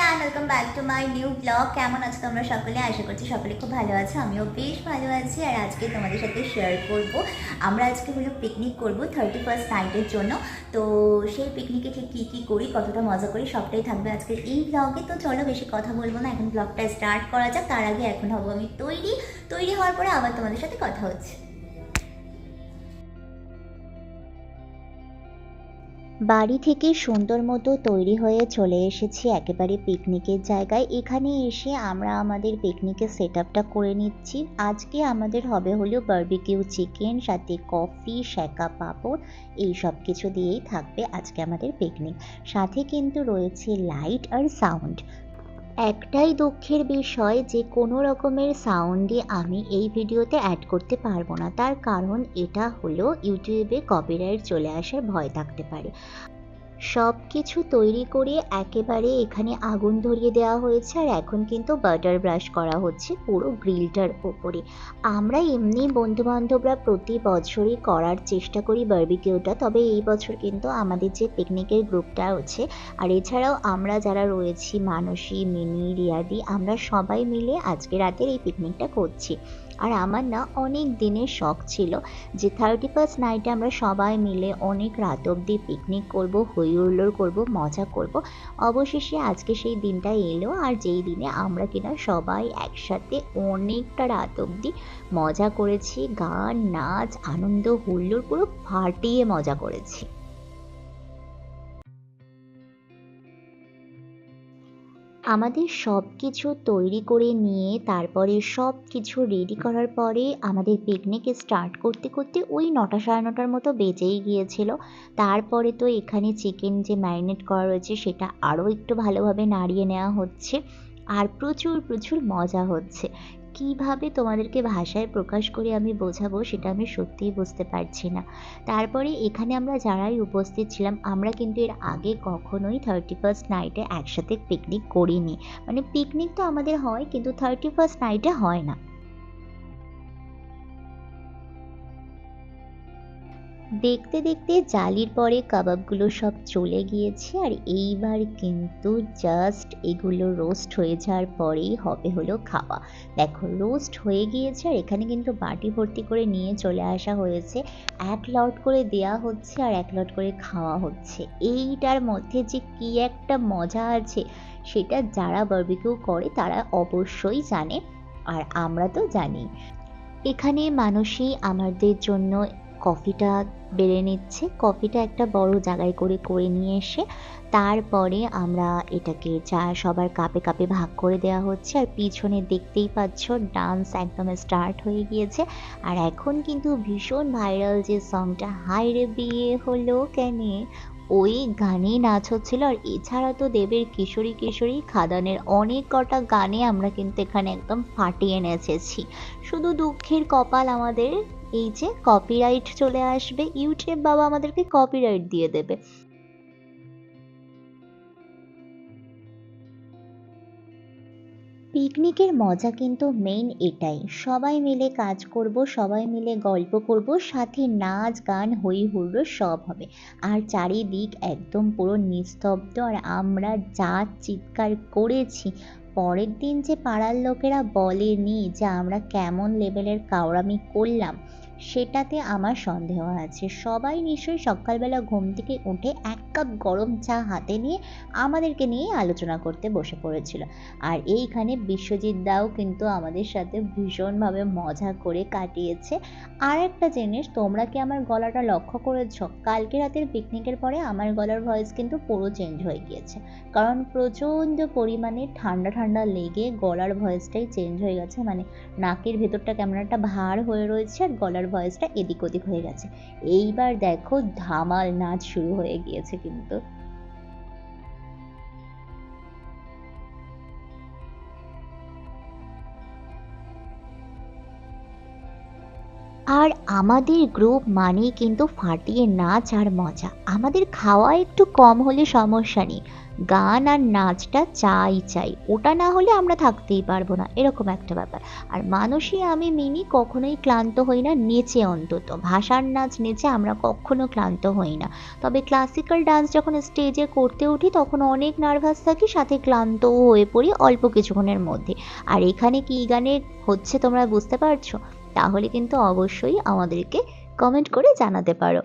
And welcome back to my new blog কেমন আছো তোমরা সকলে? আশা করছি সকলে খুব ভালো আছো। আমিও বেশ ভালো আছি। আর আজকে তোমাদের সাথে শেয়ার করব। আমরা আজকে হলো পিকনিক করব থার্টি ফার্স্ট নাইটের জন্য। তো সেই পিকনিকে ঠিক কী কী করি, কতটা মজা করি, সবটাই থাকবে আজকের এই ব্লগে তো চলো বেশি কথা বলব না। এখন ব্লগটা স্টার্ট করা যাক। তার আগে এখন হব আমি তৈরি। তৈরি হওয়ার পরে আবার তোমাদের সাথে কথা হচ্ছে। বাড়ি থেকে সুন্দর মতো তৈরি হয়ে চলে এসেছি একেবারে পিকনিকের জায়গায়। এখানে এসে আমরা আমাদের পিকনিকের সেট আপটা করে নিচ্ছি। আজকে আমাদের হবে হলো বার্বিকিউ চিকেন সাথে কফি শ্যাকা পাঁপড়, এই সব কিছু দিয়েই থাকবে আজকে আমাদের পিকনিক সাথে কিন্তু রয়েছে লাইট আর সাউন্ড একটাই দুঃখের বিষয় যে কোনো রকমের সাউন্ডই আমি এই ভিডিওতে অ্যাড করতে পারব না। তার কারণ এটা হলো ইউটিউবে কপিরাইট চলে আসার ভয় থাকতে পারে। সব কিছু তৈরি করে একেবারে এখানে আগুন ধরিয়ে দেওয়া হয়েছে, আর এখন কিন্তু বাটার ব্রাশ করা হচ্ছে পুরো গ্রিলটার ওপরে আমরা এমনি বন্ধুবান্ধবরা প্রতি বছরই করার চেষ্টা করি বার্বিকিউটা তবে এই বছর কিন্তু আমাদের যে পিকনিকের গ্রুপটা আছে, আর এছাড়াও আমরা যারা রয়েছি মানসী মিনি রিয়াদি, আমরা সবাই মিলে আজকে রাতের এই পিকনিকটা করছি। আর আমার না অনেক দিনের শখ ছিল যে থার্টি ফার্স্ট নাইটে আমরা সবাই মিলে অনেক রাত অবধি পিকনিক করব হই হুল্লোড় করব, মজা করব। অবশেষে আজকে সেই দিনটা এলো আর যেই দিনে আমরা কিনা সবাই একসাথে অনেকটা রাত অবধি মজা করেছি, গান, নাচ, আনন্দ, হুল্লোড় পুরো ফাটিয়ে মজা করেছি। আমাদের সব কিছু তৈরি করে নিয়ে তারপরে সব কিছু রেডি করার পরে আমাদের পিকনিক স্টার্ট করতে করতে ওই নটা সাড়ে নটার মতো বেজেই গিয়েছিল। তারপরে তো এখানে চিকেন যে ম্যারিনেট করা রয়েছে সেটা আরও একটু ভালোভাবে নাড়িয়ে নেওয়া হচ্ছে। আর প্রচুর প্রচুর মজা হচ্ছে। কীভাবে তোমাদেরকে ভাষায় প্রকাশ করে আমি বোঝাবো সেটা আমি সত্যিই বুঝতে পারছি না। তারপরে এখানে আমরা যারাই উপস্থিত ছিলাম, আমরা কিন্তু এর আগে কখনোই থার্টি ফার্স্ট নাইটে একসাথে পিকনিক করিনি। মানে পিকনিক তো আমাদের হয়, কিন্তু থার্টি ফার্স্ট নাইটে হয় না। দেখতে দেখতে জালির পরে কাবাবগুলো সব চলে গিয়েছে আর এইবার কিন্তু জাস্ট এগুলো রোস্ট হয়ে যাওয়ার পরেই হবে হলো খাওয়া। দেখো রোস্ট হয়ে গিয়েছে আর এখানে কিন্তু বাটি ভর্তি করে নিয়ে চলে আসা হয়েছে। এক লট করে দেয়া হচ্ছে আর এক লট করে খাওয়া হচ্ছে। এইটার মধ্যে যে কি একটা মজা আছে, সেটা যারা বার্বিকিউ করে তারা অবশ্যই জানে আর আমরা তো জানি। এখানে মানুষই আমাদের জন্য কফিটা বেড়ে নিচ্ছে। কফিটা একটা বড় জায়গায় করে করে নিয়ে এসে তারপরে আমরা এটাকে চা সবার কাপে কাপে ভাগ করে দেওয়া হচ্ছে। আর পিছনে দেখতেই পাচ্ছ ডান্স একদম স্টার্ট হয়ে গিয়েছে। আর এখন কিন্তু ভীষণ ভাইরাল যে সংটা হাই রে বিয়ে হলো কেন? ওই গানেই নাচ হচ্ছিল। আর এছাড়া তো দেবের কিশোরী কিশোরী খাদানের অনেক কটা গানে আমরা কিন্তু এখানে একদম ফাটিয়ে নেচেছি। শুধু দুঃখের কপাল আমাদের এই যে কপিরাইট চলে আসবে ইউটিউব বাবা আমাদেরকে কপিরাইট দিয়ে দেবে। পিকনিকের মজা কিন্তু মেইন এটাই। সবাই মিলে কাজ করব, সবাই মিলে গল্প করব, সাথে নাচ, গান, হই হুল্লো সব হবে। আর চারিদিক একদম পুরো নিস্তব্ধ, আর আমরা যা চিৎকার করেছি পরের দিন যে পাড়ার লোকেরা বলেনি যে আমরা কেমন লেভেলের কাউরামি করলাম সেটাতে আমার সন্দেহ আছে। সবাই নিশ্চয়ই সকালবেলা ঘুম থেকে উঠে এক কাপ গরম চা হাতে নিয়ে আমাদেরকে নিয়ে আলোচনা করতে বসে পড়েছিল। আর এইখানে বিশ্বজিৎ দাও কিন্তু আমাদের সাথে ভীষণভাবে মজা করে কাটিয়েছে। আর একটা জিনিস, তোমরা কি আমার গলাটা লক্ষ্য করেছ? কালকে রাতের পিকনিকের পরে আমার গলার ভয়েস কিন্তু পুরো চেঞ্জ হয়ে গিয়েছে। কারণ প্রচণ্ড পরিমাণে ঠান্ডা ঠান্ডা লেগে গলার ভয়েসটাই চেঞ্জ হয়ে গেছে। মানে নাকের ভেতরটা কেমন একটা ভার হয়ে রয়েছে আর গলার ভয়েসটা এদিক ওদিক হয়ে গেছে। এইবার দেখো ধামাল নাচ শুরু হয়ে গিয়েছে কিন্তু। আর আমাদের গ্রুপ মানেই কিন্তু ফাটিয়ে নাচ আর মজা। আমাদের খাওয়া একটু কম হলে সমস্যা নেই। গান আর নাচটা চাই চাই। ওটা না হলে আমরা থাকতেই পারব না। এরকম একটা ব্যাপার। আর মানুষই আমি মিনি কখনোই ক্লান্ত হই না, নেচে অন্তত। ভাষার নাচ নেচে আমরা কখনো ক্লান্ত হই না। তবে ক্লাসিক্যাল ডান্স যখন স্টেজে করতে উঠি, তখন অনেক নার্ভাস থাকি, সাথে ক্লান্তও হয়ে পড়ি অল্প কিছুক্ষণের মধ্যে। আর এখানে কী গানে হচ্ছে তোমরা বুঝতে পারছ? তাহলে কিন্তু অবশ্যই আমাদেরকে কমেন্ট করে জানাতে পারো।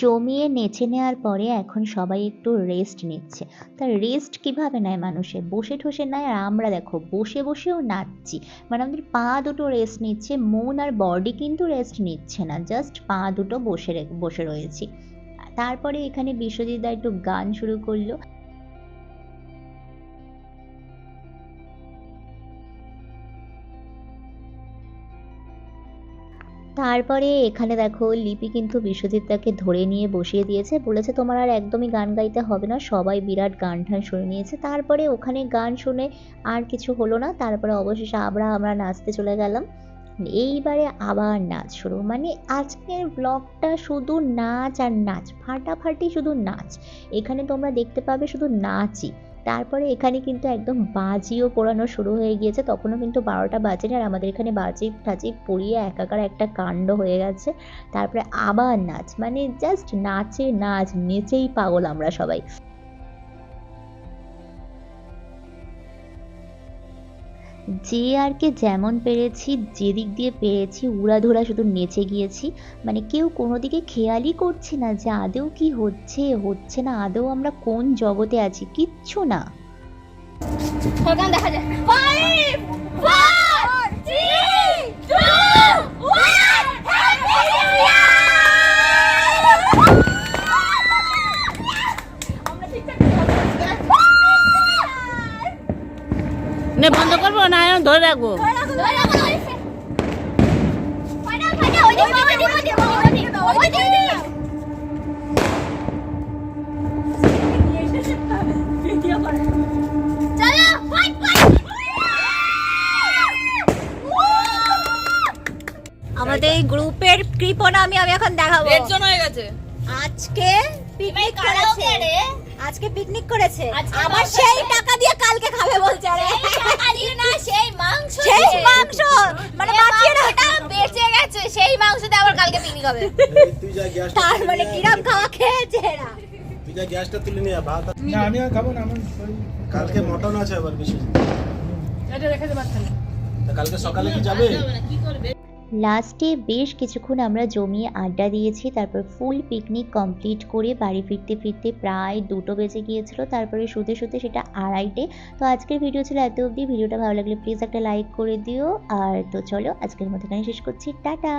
জমিয়ে নেচে নেওয়ার পরে এখন সবাই একটু রেস্ট নিচ্ছে। তা রেস্ট কীভাবে নেয় মানুষে? বসে ঠসে নেয় আর আমরা দেখো, বসে বসেও নাচছি। মানে আমাদের পা দুটো রেস্ট নিচ্ছে, মন আর বডি কিন্তু রেস্ট নিচ্ছে না। জাস্ট পা দুটো বসে বসে রয়েছি। তারপরে এখানে বিশ্বজিৎ একটু গান শুরু করল। তারপরে এখানে দেখো, লিপি কিন্তু বিশ্বজিৎ দাকে ধরে নিয়ে বসিয়ে দিয়েছে। বলেছে, তোমার আর একদমই গান গাইতে হবে না। সবাই বিরাট গান ঠান শুনে নিয়েছে। তারপরে ওখানে গান শুনে আর কিছু হলো না। তারপরে অবশেষে আমরা আমরা নাচতে চলে গেলাম। এইবারে আবার নাচ শুরু। মানে আজকের ব্লগটা শুধু নাচ আর নাচ। ফাটাফাটি শুধু নাচ। এখানে তোমরা দেখতে পাবে শুধু নাচই। তারপরে এখানে কিন্তু একদম বাজিও পোড়ানো শুরু হয়ে গিয়েছে। তখনও কিন্তু বারোটা বাজেনি আর আমাদের এখানে বাজি টাজি পড়িয়ে একাকার একটা কাণ্ড হয়ে গেছে। তারপরে আবার নাচ মানে জাস্ট নাচে নাচ, নেচেই পাগল আমরা সবাই। যে আর কে যেমন পেরেছি, যেদিক দিয়ে পেরেছি, উড়াধুরা শুধু নেচে গিয়েছি। মানে কেউ কোনো দিকে খেয়ালই করছে না যে আদৌ কি হচ্ছে হচ্ছে না, আদৌ আমরা কোন জগতে আছি, কিচ্ছু না। দেখা যায় ফোর থ্রি টু ওয়ান আমরা ঠিকঠাক নে বন্ধ করব না এখন ধরে রাখব আমাদের এই গ্রুপের কৃপণা আমি আমি এখন দেখাবো। হয়ে আজকে পিকনিক করেছে আজকে পিকনিক করেছে। আবার সেই টাকা দিয়ে কালকে খাবে বলছে আরে। না সেই মাংস সেই মাংস। মানে বাঁচিয়ে রাখা। বেঁচে গেছে সেই মাংসতে আবার কালকে পিকনিক হবে। তুই যা গ্যাসটা তার মানে কিরাম খাওয়া খেয়েছে এরা? তুই যা গ্যাসটা তুলে নিয়ে ভাত না আমি আর খাব না আমার কালকে মটন আছে আবার বিশেষ এটা রেখে দেবার তাহলে কালকে সকালে কি যাবে? লাস্টে বেশ কিছুক্ষণ আমরা জমিয়ে আড্ডা দিয়েছি, তারপর ফুল পিকনিক কমপ্লিট করে বাড়ি ফিরতে ফিরতে প্রায় দুটো বেজে গিয়েছিল, তারপরে শুতে শুতে সেটা আড়াইটে। তো আজকের ভিডিও ছিল এত অবধি। ভিডিওটা ভালো লাগলে প্লিজ একটা লাইক করে দিও। আর তো চলো, আজকের মতো এখানে শেষ করছি। টাটা!